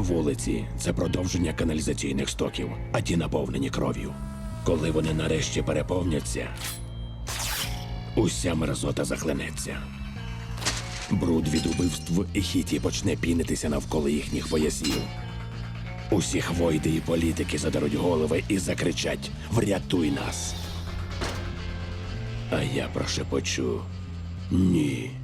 Вулиці це продовження каналізаційних стоків, а ті наповнені кров'ю. Коли вони нарешті переповняться, уся мерзота захлинеться. Бруд від убивств і хіті почне пінитися навколо їхніх поясів. Усі хвойди і політики задаруть голови і закричать Врятуй нас. А я прошепочу ні.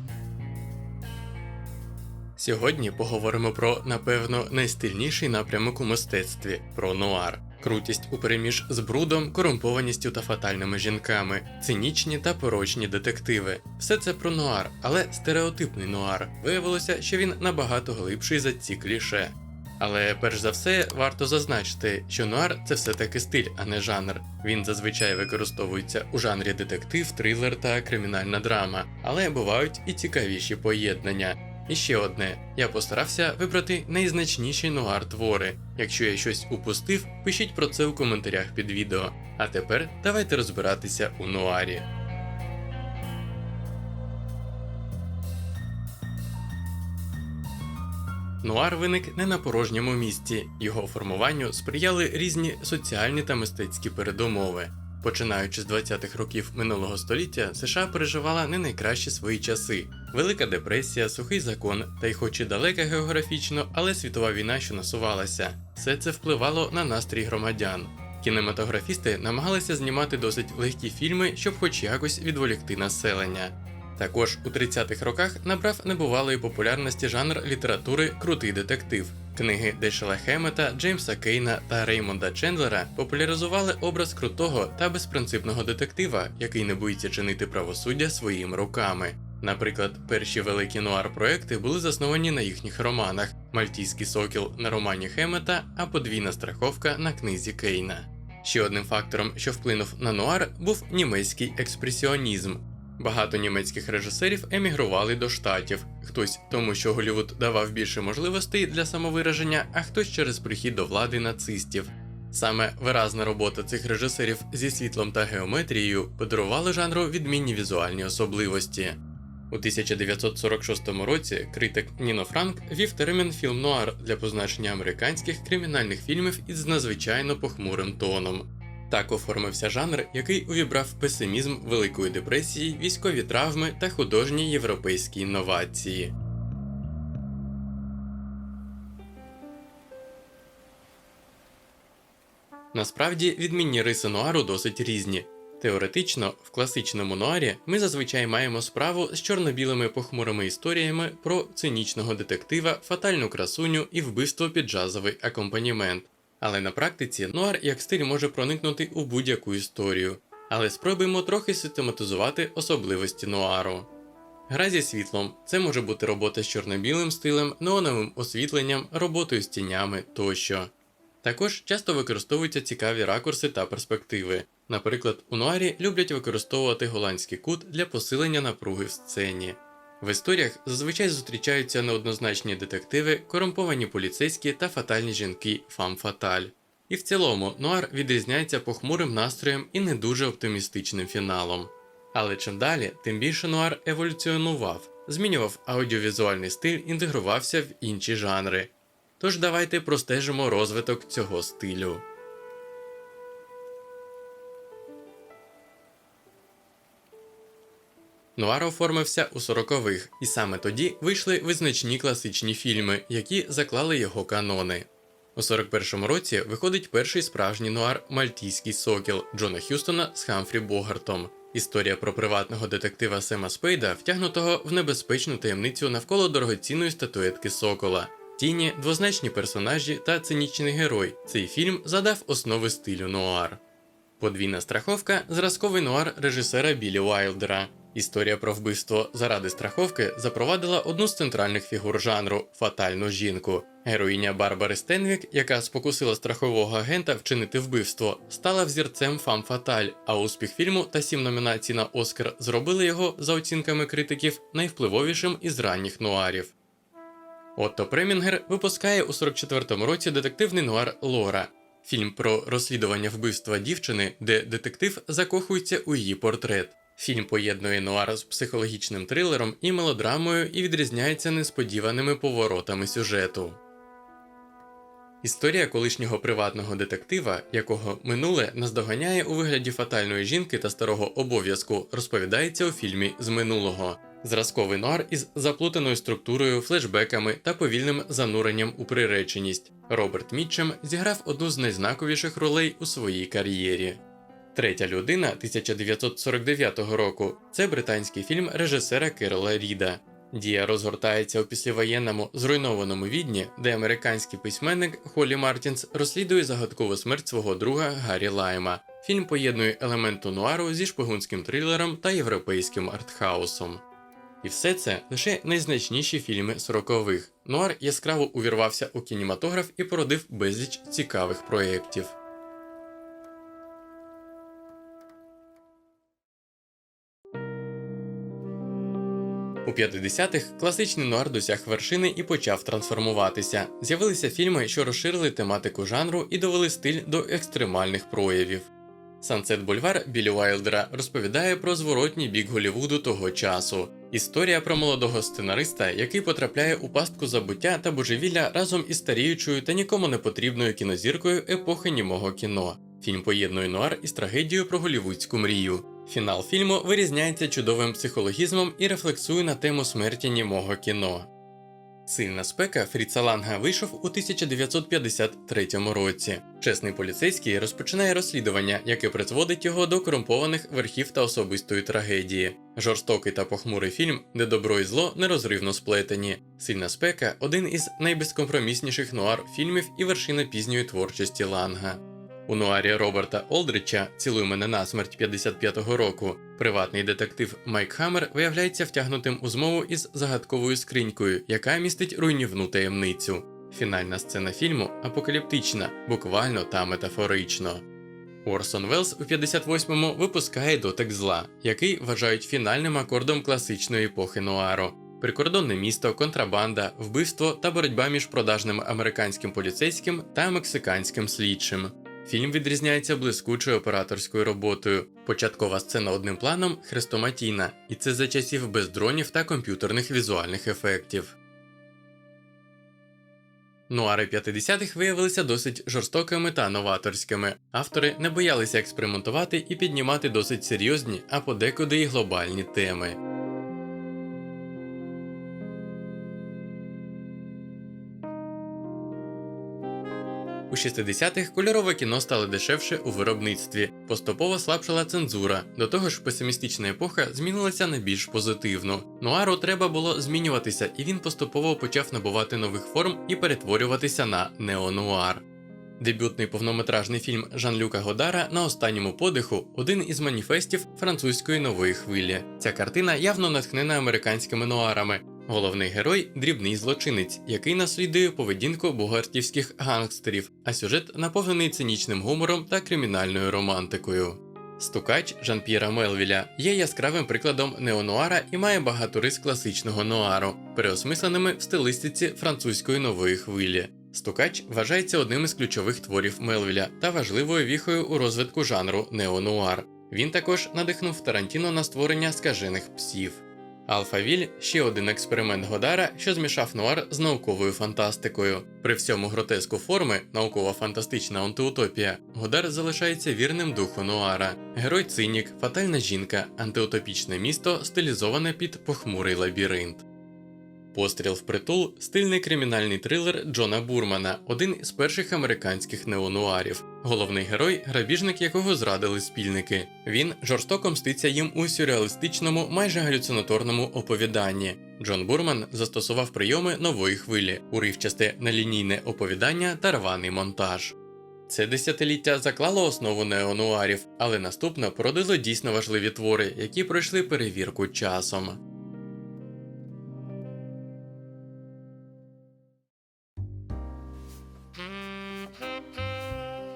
Сьогодні поговоримо про, напевно, найстильніший напрямок у мистецтві про нуар. Крутість у переміж з брудом, корумпованістю та фатальними жінками, цинічні та порочні детективи. Все це про нуар, але стереотипний нуар. Виявилося, що він набагато глибший за ці кліше. Але перш за все варто зазначити, що нуар це все-таки стиль, а не жанр. Він зазвичай використовується у жанрі детектив, трилер та кримінальна драма, але бувають і цікавіші поєднання. І ще одне: я постарався вибрати найзначніші нуар твори. Якщо я щось упустив, пишіть про це у коментарях під відео. А тепер давайте розбиратися у нуарі. Нуар виник не на порожньому місці. Його формуванню сприяли різні соціальні та мистецькі передумови. Починаючи з 20-х років минулого століття, США переживала не найкращі свої часи: Велика депресія, сухий закон, та й хоч і далека географічно, але світова війна, що насувалася, все це впливало на настрій громадян. Кінематографісти намагалися знімати досить легкі фільми, щоб хоч якось відволікти населення. Також у 30-х роках набрав небувалої популярності жанр літератури Крутий детектив. Книги Дешела Хемета, Джеймса Кейна та Реймонда Чендлера популяризували образ крутого та безпринципного детектива, який не боїться чинити правосуддя своїми руками. Наприклад, перші великі нуар-проекти були засновані на їхніх романах: Мальтійський сокіл на романі Хемета, а подвійна страховка на книзі Кейна. Ще одним фактором, що вплинув на нуар, був німецький експресіонізм. Багато німецьких режисерів емігрували до штатів, хтось тому, що Голлівуд давав більше можливостей для самовираження, а хтось через прихід до влади нацистів. Саме виразна робота цих режисерів зі світлом та геометрією подарували жанру відмінні візуальні особливості. У 1946 році критик Ніно Франк вів термін фільм нуар для позначення американських кримінальних фільмів із надзвичайно похмурим тоном. Так оформився жанр, який увібрав песимізм Великої депресії, військові травми та художні європейські інновації. Насправді відмінні риси нуару досить різні. Теоретично, в класичному нуарі ми зазвичай маємо справу з чорно-білими похмурими історіями про цинічного детектива, фатальну красуню і вбивство під джазовий акомпанімент. Але на практиці нуар як стиль може проникнути у будь-яку історію. Але спробуємо трохи систематизувати особливості нуару. Гра зі світлом це може бути робота з чорно-білим стилем, неоновим освітленням, роботою з тінями тощо. Також часто використовуються цікаві ракурси та перспективи. Наприклад, у нуарі люблять використовувати голландський кут для посилення напруги в сцені. В історіях зазвичай зустрічаються неоднозначні детективи, корумповані поліцейські та фатальні жінки фам фаталь. І в цілому нуар відрізняється похмурим настроєм і не дуже оптимістичним фіналом. Але чим далі, тим більше нуар еволюціонував, змінював аудіовізуальний стиль, інтегрувався в інші жанри. Тож давайте простежимо розвиток цього стилю. Нуар оформився у 40-х, і саме тоді вийшли визначні класичні фільми, які заклали його канони. У 41-му році виходить перший справжній нуар Мальтійський сокіл Джона Х'юстона з Хамфрі Богартом. Історія про приватного детектива Сема Спейда, втягнутого в небезпечну таємницю навколо дорогоцінної статуетки Сокола. Тіні, двозначні персонажі та цинічний герой. Цей фільм задав основи стилю нуар. Подвійна страховка зразковий нуар режисера Білі Уайлдера. Історія про вбивство заради страховки запровадила одну з центральних фігур жанру фатальну жінку. Героїня Барбари Стенвік, яка спокусила страхового агента вчинити вбивство, стала взірцем фам фаталь, а успіх фільму та сім номінацій на Оскар зробили його, за оцінками критиків, найвпливовішим із ранніх нуарів. Отто Премінгер випускає у 44-му році детективний нуар Лора. Фільм про розслідування вбивства дівчини, де детектив закохується у її портрет. Фільм поєднує нуар з психологічним трилером і мелодрамою і відрізняється несподіваними поворотами сюжету. Історія колишнього приватного детектива, якого минуле наздоганяє у вигляді фатальної жінки та старого обов'язку, розповідається у фільмі з минулого. Зразковий нуар із заплутаною структурою, флешбеками та повільним зануренням у приреченість. Роберт Мітчем зіграв одну з найзнаковіших ролей у своїй кар'єрі. Третя людина 1949 року це британський фільм режисера Керола Ріда. Дія розгортається у післявоєнному зруйнованому відні, де американський письменник Холі Мартінс розслідує загадкову смерть свого друга Гаррі Лайма. Фільм поєднує елементу нуару зі шпигунським трилером та європейським артхаусом. І все це лише найзначніші фільми 40-х. Нуар яскраво увірвався у кінематограф і породив безліч цікавих проєктів. У 50-х класичний нуар досяг вершини і почав трансформуватися. З'явилися фільми, що розширили тематику жанру і довели стиль до екстремальних проявів. Сансет Бульвар Білі Уайлдера розповідає про зворотній бік Голівуду того часу. Історія про молодого сценариста, який потрапляє у пастку забуття та божевілля разом із старіючою та нікому не потрібною кінозіркою епохи німого кіно. Фільм поєднує нуар із трагедією про голівудську мрію. Фінал фільму вирізняється чудовим психологізмом і рефлексує на тему смерті німого кіно. Сильна спека Фріца Ланга вийшов у 1953 році. Чесний поліцейський розпочинає розслідування, яке призводить його до корумпованих верхів та особистої трагедії. Жорстокий та похмурий фільм, де добро і зло нерозривно сплетені. Сильна спека один із найбезкомпромісніших нуар фільмів і вершина пізньої творчості Ланга. У нуарі Роберта Олдрича Цілуй мене насмерть 55-го року. Приватний детектив Майк Хаммер виявляється втягнутим у змову із загадковою скринькою, яка містить руйнівну таємницю. Фінальна сцена фільму апокаліптична, буквально та метафорично. Орсон Велс у 58-му випускає дотик зла, який вважають фінальним акордом класичної епохи нуару. Прикордонне місто, контрабанда, вбивство та боротьба між продажним американським поліцейським та мексиканським слідчим. Фільм відрізняється блискучою операторською роботою. Початкова сцена одним планом хрестоматійна, і це за часів без дронів та комп'ютерних візуальних ефектів. Нуари 50-х виявилися досить жорстокими та новаторськими. Автори не боялися експериментувати і піднімати досить серйозні, а подекуди і глобальні теми. У 60-х кольорове кіно стало дешевше у виробництві, поступово слабшала цензура. До того ж, песимістична епоха змінилася на більш позитивну. Нуару треба було змінюватися, і він поступово почав набувати нових форм і перетворюватися на неонуар. Дебютний повнометражний фільм Жан-Люка Годара на останньому подиху один із маніфестів французької нової хвилі. Ця картина явно натхнена американськими нуарами. Головний герой дрібний злочинець, який наслідує поведінку бугартівських гангстерів, а сюжет наповнений цинічним гумором та кримінальною романтикою. Стукач Жан-П'єра Мелвіля є яскравим прикладом неонуара і має багато рис класичного нуару, переосмисленими в стилистиці французької нової хвилі. Стукач вважається одним із ключових творів Мелвіля та важливою віхою у розвитку жанру неонуар. Він також надихнув Тарантіно на створення скажених псів. Алфавіль ще один експеримент Годара, що змішав нуар з науковою фантастикою. При всьому гротеску форми, наукова фантастична антиутопія, Годар залишається вірним духу нуара. Герой цинік, фатальна жінка, антиутопічне місто, стилізоване під похмурий лабіринт. Постріл в притул стильний кримінальний трилер Джона Бурмана, один із перших американських неонуарів. Головний герой грабіжник, якого зрадили спільники. Він жорстоко мститься їм у сюрреалістичному, майже галюцинаторному оповіданні. Джон Бурман застосував прийоми нової хвилі, уривчасте нелінійне оповідання та рваний монтаж. Це десятиліття заклало основу неонуарів, але наступно породило дійсно важливі твори, які пройшли перевірку часом.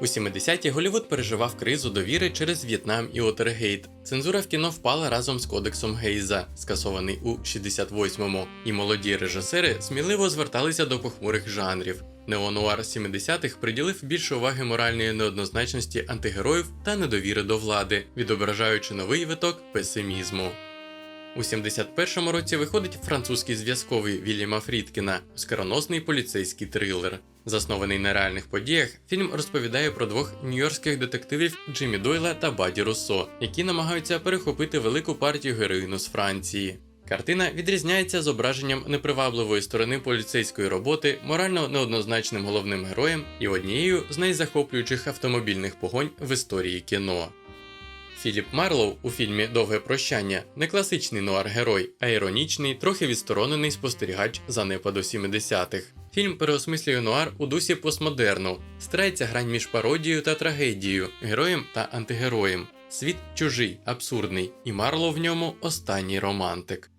У 70-ті Голівуд переживав кризу довіри через В'єтнам і Отергейт. Цензура в кіно впала разом з кодексом Гейза, скасований у 68-му, і молоді режисери сміливо зверталися до похмурих жанрів. Неонуар 70-х приділив більше уваги моральної неоднозначності антигероїв та недовіри до влади, відображаючи новий виток песимізму. У 71-му році виходить французький зв'язковий Вільяма Фрідкіна, скороносний поліцейський трилер. Заснований на реальних подіях, фільм розповідає про двох нью-йоркських детективів Джиммі Дойла та Баді Руссо, які намагаються перехопити велику партію героїну з Франції. Картина відрізняється зображенням непривабливої сторони поліцейської роботи, морально неоднозначним головним героєм і однією з найзахоплюючих автомобільних погонь в історії кіно. Філіп Марлоу у фільмі Довге прощання не класичний нуар-герой, а іронічний, трохи відсторонений спостерігач занепаду 70-х. Фільм переосмислює нуар у дусі постмодерну, стирається грань між пародією та трагедією, героєм та антигероєм. Світ чужий, абсурдний, і Марлоу в ньому останній романтик.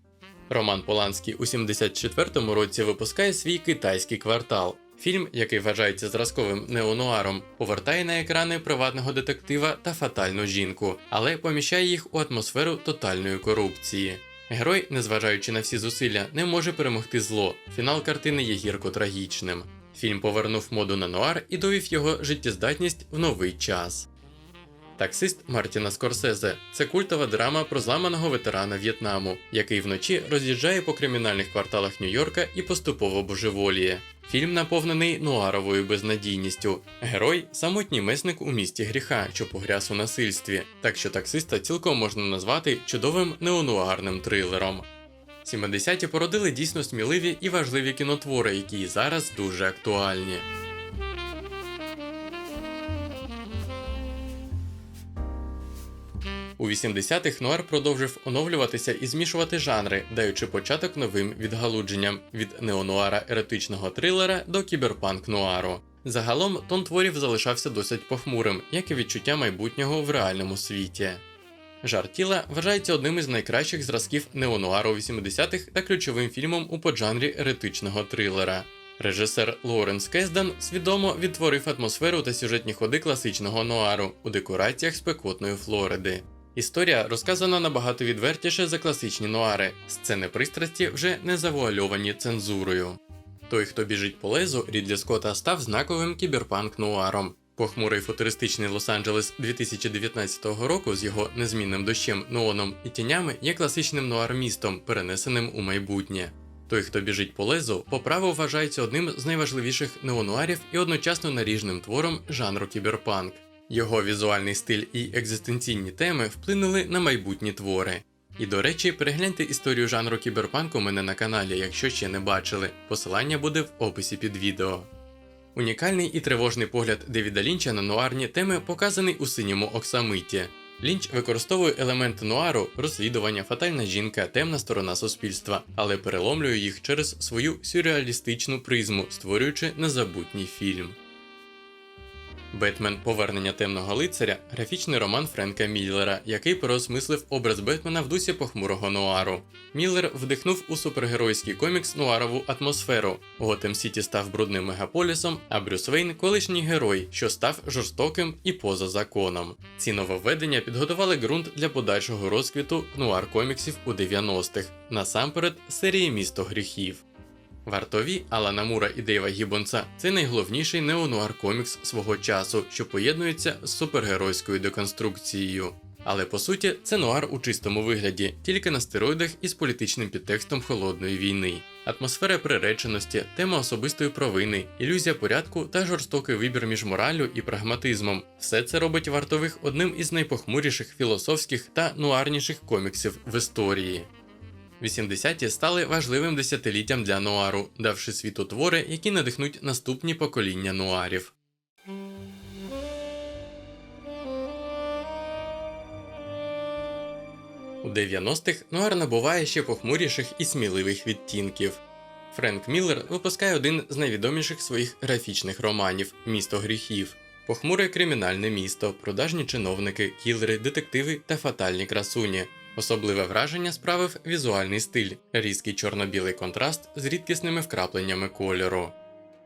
Роман Поланський у 74-му році випускає свій китайський квартал. Фільм, який вважається зразковим неонуаром, повертає на екрани приватного детектива та фатальну жінку, але поміщає їх у атмосферу тотальної корупції. Герой, незважаючи на всі зусилля, не може перемогти зло. Фінал картини є гірко трагічним. Фільм повернув моду на нуар і довів його життєздатність в новий час. Таксист Мартіна Скорсезе це культова драма про зламаного ветерана В'єтнаму, який вночі роз'їжджає по кримінальних кварталах Нью-Йорка і поступово божеволіє. Фільм наповнений нуаровою безнадійністю. Герой самотній месник у місті гріха, що погряз у насильстві, так що таксиста цілком можна назвати чудовим неонуарним трилером. 70-ті породили дійсно сміливі і важливі кінотвори, які зараз дуже актуальні. У 80-х нуар продовжив оновлюватися і змішувати жанри, даючи початок новим відгалудженням від неонуара еретичного трилера до кіберпанк нуару. Загалом тон творів залишався досить похмурим, як і відчуття майбутнього в реальному світі. Жар тіла вважається одним із найкращих зразків неонуару 80-х та ключовим фільмом у поджанрі еретичного трилера. Режисер Лоуренс Кездан свідомо відтворив атмосферу та сюжетні ходи класичного нуару у декораціях спекотної Флориди. Історія розказана набагато відвертіше за класичні нуари, сцени пристрасті вже не завуальовані цензурою. Той, хто біжить по лезу, Рідлі Скотта став знаковим кіберпанк нуаром. Похмурий футуристичний Лос-Анджелес 2019 року з його незмінним дощем, неоном і тінями є класичним нуар-містом, перенесеним у майбутнє. Той, хто біжить по лезу, по праву вважається одним з найважливіших неонуарів і одночасно наріжним твором жанру кіберпанк. Його візуальний стиль і екзистенційні теми вплинули на майбутні твори. І до речі, перегляньте історію жанру кіберпанк у мене на каналі, якщо ще не бачили. Посилання буде в описі під відео. Унікальний і тривожний погляд Девіда Лінча на нуарні теми показаний у синьому оксамиті. Лінч використовує елементи нуару, розслідування, фатальна жінка, темна сторона суспільства, але переломлює їх через свою сюрреалістичну призму, створюючи незабутній фільм. Бетмен Повернення темного лицаря графічний роман Френка Міллера, який переосмислив образ Бетмена в дусі похмурого нуару. Міллер вдихнув у супергеройський комікс нуарову атмосферу. Готем Сіті став брудним мегаполісом, а Брюс Вейн колишній герой, що став жорстоким і поза законом. Ці нововведення підготували ґрунт для подальшого розквіту нуар коміксів у 90-х, насамперед серії Місто гріхів. Вартові Алана Мура і Дейва Гіббонса це найголовніший неонуар комікс свого часу, що поєднується з супергеройською деконструкцією. Але по суті, це нуар у чистому вигляді, тільки на стероїдах із політичним підтекстом холодної війни. Атмосфера приреченості, тема особистої провини, ілюзія порядку та жорстокий вибір між мораллю і прагматизмом. Все це робить вартових одним із найпохмуріших філософських та нуарніших коміксів в історії. 80-ті стали важливим десятиліттям для нуару, давши світу твори, які надихнуть наступні покоління нуарів. У 90-х нуар набуває ще похмуріших і сміливих відтінків. Френк Міллер випускає один з найвідоміших своїх графічних романів Місто гріхів. Похмуре кримінальне місто, продажні чиновники, кілери, детективи та фатальні красуні. Особливе враження справив візуальний стиль, різкий чорно-білий контраст з рідкісними вкрапленнями кольору.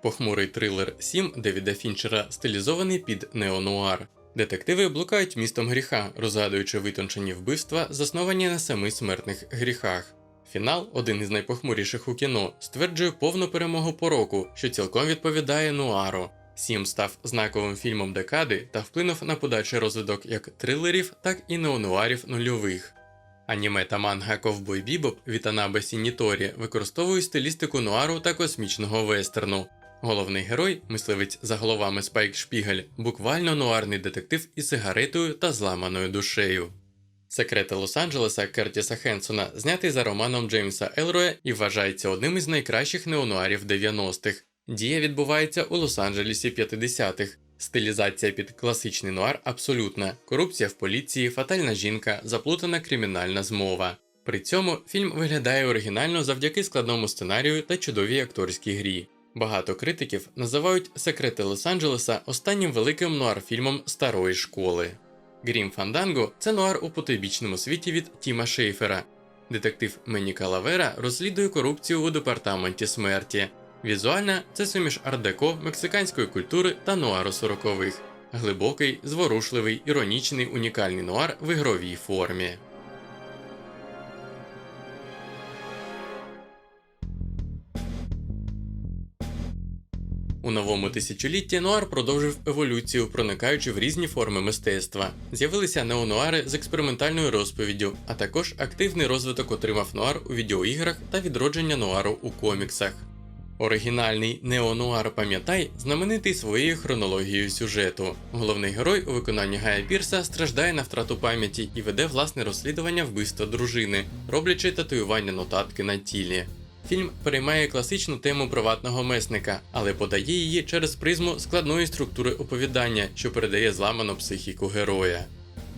Похмурий трилер 7 Девіда Фінчера стилізований під неонуар. Детективи блукають містом гріха, розгадуючи витончені вбивства, засновані на семи смертних гріхах. Фінал, один із найпохмуріших у кіно, стверджує повну перемогу пороку, що цілком відповідає нуару. Сім став знаковим фільмом декади та вплинув на подальший розвиток як трилерів, так і неонуарів нульових. Аніме та манга Ковбой Бібоп від Анабе Сініторі використовують стилістику нуару та космічного вестерну. Головний герой, мисливець за головами Спайк Шпігель, буквально нуарний детектив із сигаретою та зламаною душею. Секрети Лос-Анджелеса Кертіса Хенсона знятий за романом Джеймса Елроя і вважається одним із найкращих неонуарів 90-х. Дія відбувається у Лос-Анджелесі 50-х. Стилізація під класичний нуар абсолютна: корупція в поліції, фатальна жінка, заплутана кримінальна змова. При цьому фільм виглядає оригінально завдяки складному сценарію та чудовій акторській грі. Багато критиків називають секрети Лос-Анджелеса останнім великим нуар-фільмом старої школи. Грім Фанданго це нуар у потойбічному світі від Тіма Шейфера. Детектив Мені Калавера розслідує корупцію у департаменті смерті. Візуально це суміш арт-деко, мексиканської культури та нуару сорокових. Глибокий, зворушливий, іронічний, унікальний нуар в ігровій формі. У новому тисячолітті нуар продовжив еволюцію, проникаючи в різні форми мистецтва. З'явилися неонуари з експериментальною розповіддю, а також активний розвиток отримав нуар у відеоіграх та відродження нуару у коміксах. Оригінальний неонуар Пам'ятай знаменитий своєю хронологією сюжету. Головний герой у виконанні Гая Пірса страждає на втрату пам'яті і веде власне розслідування вбивства дружини, роблячи татуювання нотатки на тілі. Фільм переймає класичну тему приватного месника, але подає її через призму складної структури оповідання, що передає зламану психіку героя.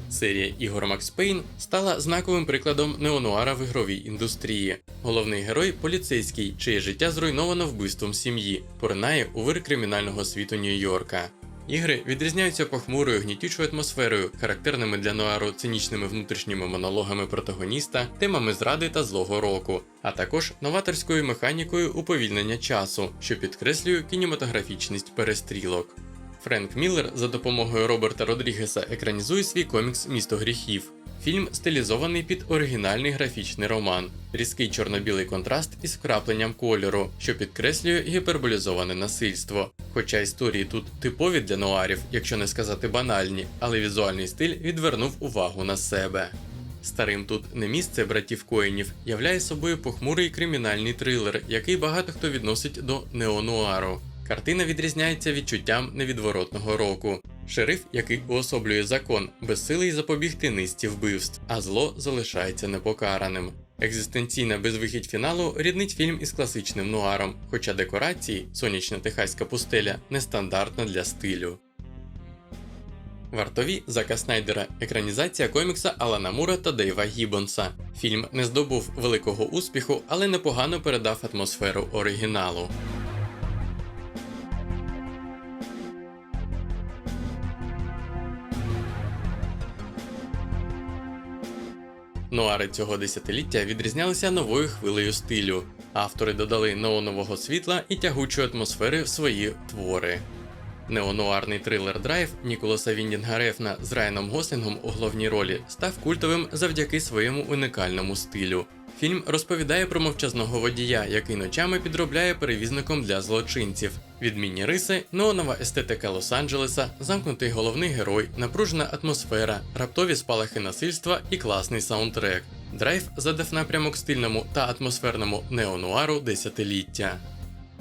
Серія ігор Макс Пейн стала знаковим прикладом неонуара в ігровій індустрії. Головний герой поліцейський, чиє життя зруйновано вбивством сім'ї, поринає у вир кримінального світу Нью-Йорка. Ігри відрізняються похмурою гнітючою атмосферою, характерними для нуару цинічними внутрішніми монологами протагоніста, темами зради та злого року, а також новаторською механікою уповільнення часу, що підкреслює кінематографічність перестрілок. Френк Міллер за допомогою Роберта Родрігеса екранізує свій комікс Місто гріхів. Фільм стилізований під оригінальний графічний роман, різкий чорно-білий контраст із вкрапленням кольору, що підкреслює гіперболізоване насильство. Хоча історії тут типові для нуарів, якщо не сказати банальні, але візуальний стиль відвернув увагу на себе. Старим тут не місце братів Коїнів являє собою похмурий кримінальний трилер, який багато хто відносить до неонуару. Картина відрізняється відчуттям невідворотного року. Шериф, який уособлює закон, безсилий запобігти низці вбивств, а зло залишається непокараним. Екзистенційна безвихідь фіналу ріднить фільм із класичним нуаром, хоча декорації, сонячна техаська пустеля, нестандартна для стилю. Вартові Зака Снайдера екранізація комікса Алана Мура та Дейва Гіббонса. Фільм не здобув великого успіху, але непогано передав атмосферу оригіналу. Нуари цього десятиліття відрізнялися новою хвилею стилю. Автори додали неонового світла і тягучої атмосфери в свої твори. Неонуарний трилер Драйв Ніколаса Віндінга Рефна з Райаном Гослінгом у головній ролі став культовим завдяки своєму унікальному стилю. Фільм розповідає про мовчазного водія, який ночами підробляє перевізником для злочинців. Відмінні риси, неонова естетика Лос-Анджелеса, замкнутий головний герой, напружена атмосфера, раптові спалахи насильства і класний саундтрек. Драйв задав напрямок стильному та атмосферному неонуару десятиліття.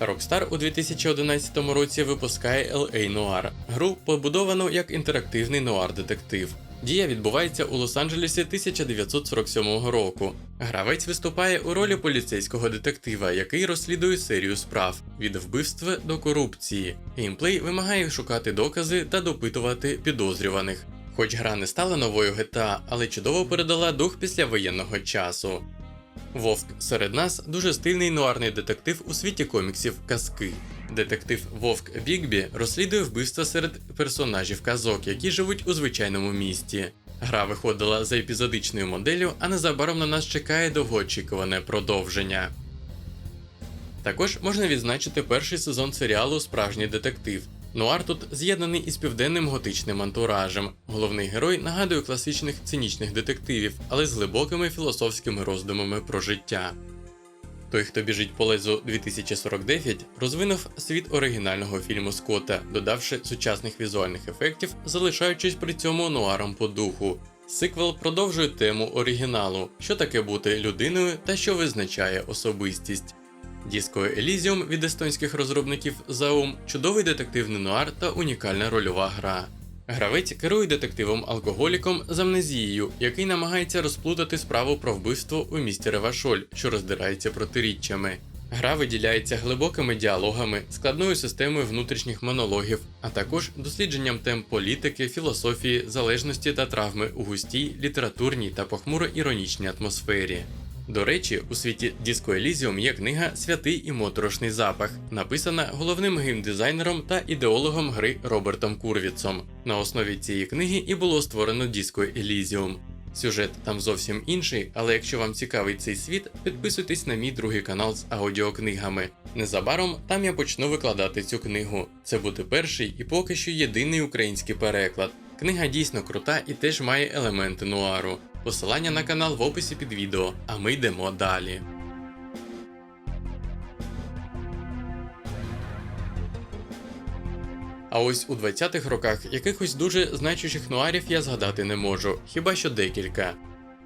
Rockstar у 2011 році випускає LA Noir, гру, побудовану як інтерактивний нуар-детектив. Дія відбувається у Лос-Анджелесі 1947 року. Гравець виступає у ролі поліцейського детектива, який розслідує серію справ від вбивства до корупції. Геймплей вимагає шукати докази та допитувати підозрюваних. Хоч гра не стала новою GTA, але чудово передала дух післявоєнного часу. Вовк серед нас дуже стильний нуарний детектив у світі коміксів казки. Детектив Вовк Бігбі розслідує вбивства серед персонажів казок, які живуть у звичайному місті. Гра виходила за епізодичною моделлю, а незабаром на нас чекає довгоочікуване продовження. Також можна відзначити перший сезон серіалу Справжній детектив. Нуар тут з'єднаний із південним готичним антуражем. Головний герой нагадує класичних цинічних детективів, але з глибокими філософськими роздумами про життя. Той, хто біжить по лезу 2049, розвинув світ оригінального фільму Скотта, додавши сучасних візуальних ефектів, залишаючись при цьому нуаром по духу. Сиквел продовжує тему оригіналу, що таке бути людиною та що визначає особистість. Disco Elysium від естонських розробників Zaum – чудовий детективний нуар та унікальна рольова гра. Гравець керує детективом-алкоголіком з амнезією, який намагається розплутати справу про вбивство у місті Ревашоль, що роздирається протиріччями. Гра виділяється глибокими діалогами, складною системою внутрішніх монологів, а також дослідженням тем політики, філософії, залежності та травми у густій, літературній та похмуро іронічній атмосфері. До речі, у світі Disco Elysium є книга Святий і моторошний запах, написана головним геймдизайнером та ідеологом гри Робертом Курвіцом. На основі цієї книги і було створено Disco Elysium. Сюжет там зовсім інший, але якщо вам цікавий цей світ, підписуйтесь на мій другий канал з аудіокнигами. Незабаром там я почну викладати цю книгу. Це буде перший і поки що єдиний український переклад. Книга дійсно крута і теж має елементи нуару. Посилання на канал в описі під відео, а ми йдемо далі. А ось у 20-х роках якихось дуже значущих нуарів я згадати не можу, хіба що декілька.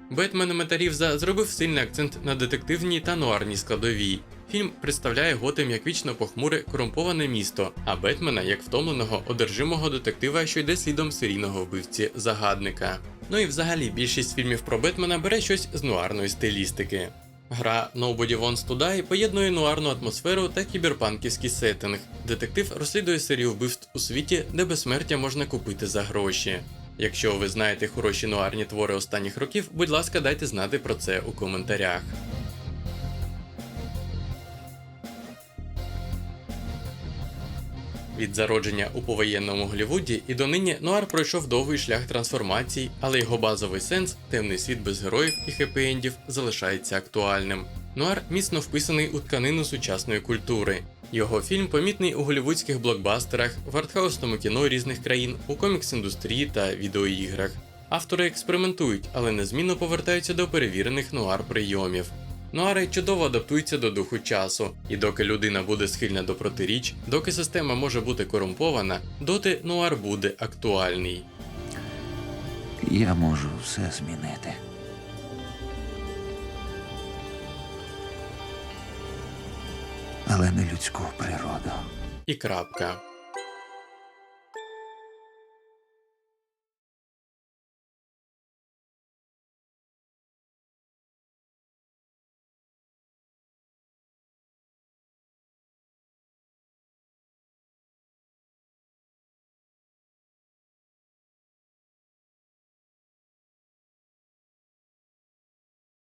Бетмен Метарівза зробив сильний акцент на детективній та нуарній складовій. Фільм представляє Готем як вічно похмуре корумповане місто, а Бетмена як втомленого, одержимого детектива, що йде слідом серійного вбивці загадника. Ну і взагалі більшість фільмів про Бетмена бере щось з нуарної стилістики. Гра Nobody Wants to Die поєднує нуарну атмосферу та кіберпанківський сеттинг. Детектив розслідує серію вбивств у світі, де безсмертя можна купити за гроші. Якщо ви знаєте хороші нуарні твори останніх років, будь ласка, дайте знати про це у коментарях. Від зародження у повоєнному Голлівуді і донині Нуар пройшов довгий шлях трансформацій, але його базовий сенс темний світ без героїв і хеппі-ендів залишається актуальним. Нуар міцно вписаний у тканину сучасної культури. Його фільм помітний у голівудських блокбастерах, в артхаусному кіно різних країн, у комікс-індустрії та відеоіграх. Автори експериментують, але незмінно повертаються до перевірених нуар прийомів. Нуари чудово адаптуються до духу часу, і доки людина буде схильна до протиріч, доки система може бути корумпована, доти нуар буде актуальний. Я можу все змінити. Але не людську природу. І крапка.